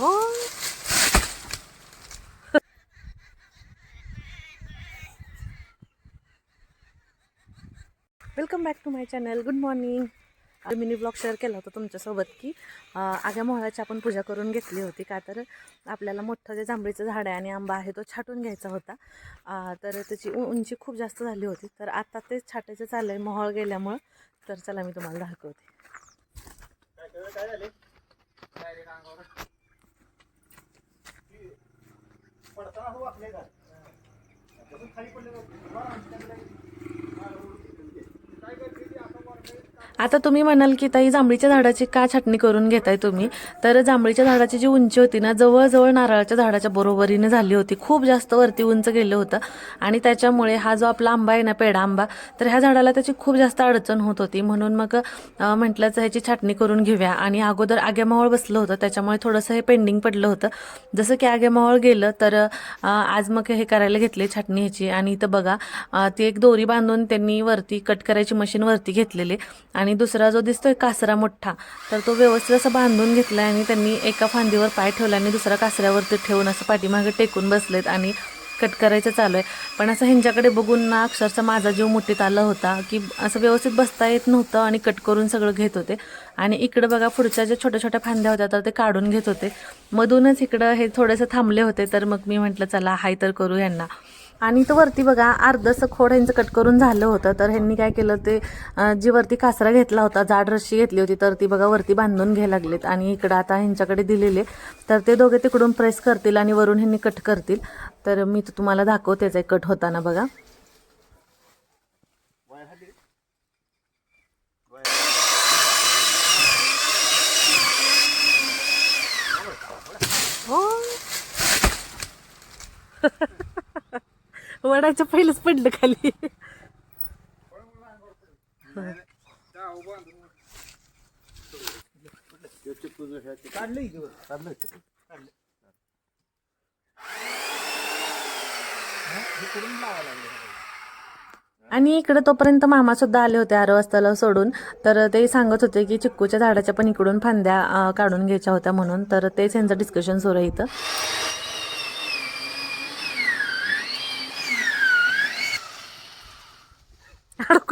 हो welcome back to my channel good morning mini blog share केला होता तुमच्यासोबत की आग्या मोहळाची आपण पूजा करून घेतली होती का तर आपल्याला मोठं जे जांभळीचं झाड आहे आणि आंबा आहे तो छाटून घ्यायचा होता तर त्याची उंची खूप जास्त झाली होती तर आता ते छाटायचं चाललं आहे मोहळ गेल्यामुळं तर चला मी तुम्हाला दाखवते पडताना हो आपल्या घरात तसं खाली पडले आता तुम्ही म्हणाल की ताई जांभळीच्या झाडाची का छाटणी करून घेताय तुम्ही? तर जांभळीच्या झाडाची जी उंची होती ना जवळजवळ नारळाच्या झाडाच्या बरोबरीने झाली होती. खूप जास्त वरती उंच गेलं होतं. आणि त्याच्यामुळे हा जो आपला आंबा आहे ना पेडा आंबा तर ह्या झाडाला त्याची खूप जास्त अडचण होत होती. म्हणून मग म्हटलं म्हटलंच ह्याची छाटणी करून घेऊया. आणि अगोदर आग्यामावळ बसलं होतं. त्याच्यामुळे थोडंसं हे पेंडिंग पडलं होतं. जसं की आग्यामावळ गेलं तर आज मग हे करायला घेतले छाटणी ह्याची. आणि इथं बघा ती एक दोरी बांधून त्यांनी वरती कट करायची मशीन वरती घेतलेली. आणि आणि दुसरा जो दिसतोय कासरा मोठा तर तो व्यवस्थित असं बांधून घेतलाय आणि त्यांनी एका फांदीवर पाय ठेवला आणि दुसरा कासऱ्यावरती ठेवून असं पाठीमागे टेकून बसलेत आणि कट करायचं चालू आहे. पण असं ह्यांच्याकडे बघून ना अक्षरशः माझा जीव मुठीत आला होता की असं व्यवस्थित बसता येत नव्हतं आणि कट करून सगळं घेत होते. आणि इकडं बघा पुढच्या ज्या छोट्या छोट्या फांद्या होत्या तर ते काढून घेत होते. मधूनच इकडं हे थोडंसं थांबले होते तर मग मी म्हटलं चला हाय तर करू यांना. आणि तो वरती बघा अर्धसं खोड ह्यांचं कट करून झालं होतं. तर ह्यांनी काय केलं ते जी वरती कासरा घेतला होता जाड रस्सी घेतली होती तर ती बघा वरती बांधून घ्यायला लागलेत. आणि इकडं आता ह्यांच्याकडे दिलेले. तर ते दोघे तिकडून प्रेस करतील आणि वरून ह्यांनी कट करतील. तर मी तो तुम्हाला दाखवतेच आहे कट होताना बघा. हो. वडाच्या पहिलंच पडलं खाली. आणि इकडे तोपर्यंत मामा सुद्धा आले होते आरो वाजताला सोडून. तर ते सांगत होते की चिक्कूच्या झाडाच्या पण इकडून फांद्या काढून घ्यायच्या होत्या म्हणून. तर तेच यांचं डिस्कशन सुरू आहे इथं.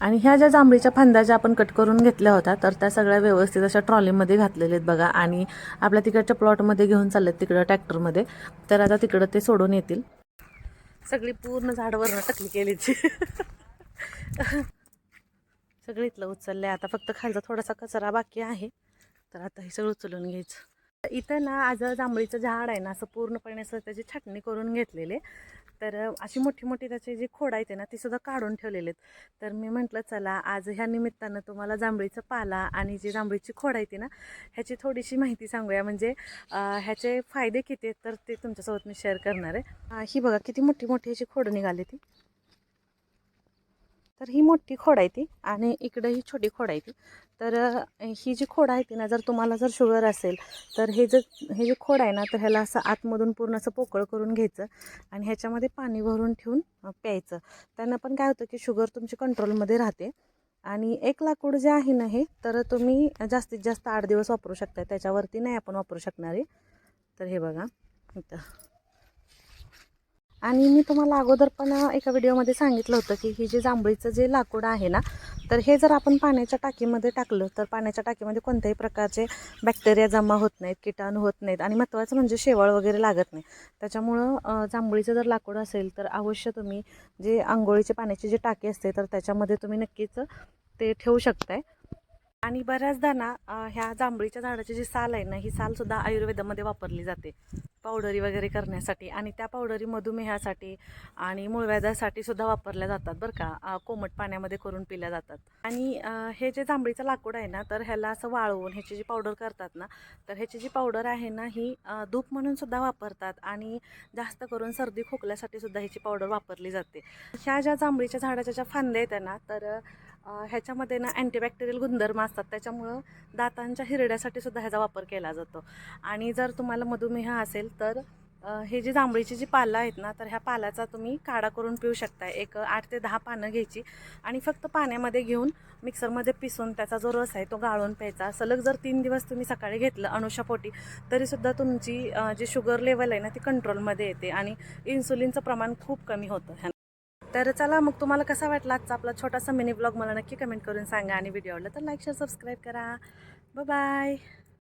आणि ह्या ज्या जांभळीच्या फांद्या ज्या आपण कट करून घेतल्या होत्या तर त्या सगळ्या व्यवस्थित अशा ट्रॉलीमध्ये घातलेल्या आहेत बघा. आणि आपल्या तिकडच्या प्लॉटमध्ये घेऊन चाललेत तिकडं ट्रॅक्टरमध्ये. तर आता तिकडं ते सोडून येतील. सगळी पूर्ण झाडवरनं टकली केलीची. सगळं इथलं उचललंय. आता फक्त खालचा थोडासा कचरा बाकी आहे. तर आता हे सगळं उचलून घ्यायचं. इथं ना आज जांभळीचं झाड आहे ना असं पूर्णपणे असं त्याची छाटणी करून घेतलेले तर अशी मोठी मोठी त्याची जी खोड आहेत ना ती सुद्धा काढून ठेवलेली आहेत. तर मी म्हटलं चला आज ह्या निमित्तानं तुम्हाला जांभळीचं पाला आणि जी जांभळीची खोड आहे ना ह्याची थोडीशी माहिती सांगूया. म्हणजे ह्याचे फायदे किती आहेत तर ते तुमच्यासोबत मी शेअर करणार आहे. ही बघा किती मोठी मोठी ह्याची खोड निघाली ती. तर ही मोठी खोड आहे ती आणि इकडं ही छोटी खोड आहे ती. तर ही जी खोड आहे ती ना जर तुम्हाला जर शुगर असेल तर हे जर हे जे खोड आहे ना तर ह्याला असं आतमधून पूर्ण असं पोकळ करून घ्यायचं आणि ह्याच्यामध्ये पाणी भरून ठेवून प्यायचं. त्यांना पण काय होतं की शुगर तुमची कंट्रोलमध्ये राहते आणि एक लाकूड जे आहे ना हे तर तुम्ही जास्तीत जास्त आठ दिवस वापरू शकता त्याच्यावरती नाही आपण वापरू शकणार आहे. तर हे बघा इथं. आणि मी तुम्हाला अगोदर पण एका व्हिडिओमध्ये सांगितलं होतं की ही जे जांभळीचं जे लाकूड आहे ना तर हे जर आपण पाण्याच्या टाकीमध्ये टाकलं तर पाण्याच्या टाकीमध्ये कोणत्याही प्रकारचे बॅक्टेरिया जमा होत नाहीत किटाणू होत नाहीत आणि महत्त्वाचं म्हणजे शेवाळ वगैरे लागत नाही. त्याच्यामुळं जांभळीचं जर लाकूड असेल तर अवश्य तुम्ही जे आंघोळीचे पाण्याची जी टाकी असते तर त्याच्यामध्ये तुम्ही नक्कीच ते ठेवू शकताय. आणि बऱ्याचदा ना ह्या जांभळीच्या झाडाची जी साल आहे ना ही सालसुद्धा आयुर्वेदामध्ये वापरली जाते. पावडरी वगैरे करण्यासाठी आणि त्या पावडरी मधुमेहासाठी आणि मूळव्याधासाठी सुद्धा वापरल्या जातात बरं का. कोमट पाण्यामध्ये करून पिल्या जातात. आणि हे जे जांभळीचं लाकूड आहे ना तर ह्याला असं वाळवून ह्याची जी पावडर करतात ना तर ह्याची जी पावडर आहे ना ही धूप म्हणून सुद्धा वापरतात आणि जास्त करून सर्दी खोकल्यासाठी सुद्धा ह्याची पावडर वापरली जाते. ह्या ज्या जांभळीच्या झाडाच्या ज्या फांद्या आहेत ना तर ह्याच्यामध्ये ना अँटीबॅक्टेरियल गुणधर्म असतात. त्याच्यामुळं दातांच्या हिरड्यासाठी सुद्धा ह्याचा वापर केला जातो. आणि जर तुम्हाला मधुमेह असेल तर हे जी जांभळीची जी पालं आहेत ना तर ह्या पाल्याचा तुम्ही काढा करून पिऊ शकता. एक आठ ते दहा पानं घ्यायची आणि फक्त पाण्यामध्ये घेऊन मिक्सरमध्ये पिसून त्याचा जो रस आहे तो गाळून प्यायचा. सलग जर तीन दिवस तुम्ही सकाळी घेतलं अनुषापोटी तरीसुद्धा तुमची जी शुगर लेवल आहे ना ती कंट्रोलमध्ये येते आणि इन्सुलिनचं प्रमाण खूप कमी होतं ह्या तर चला मग तुम्हाला कसा वाटला आजचा आपला छोटासा मिनी ब्लॉग मला नक्की कमेंट करून सांगा आणि व्हिडिओ आवडला तर लाईक शेअर सबस्क्राईब करा. बाय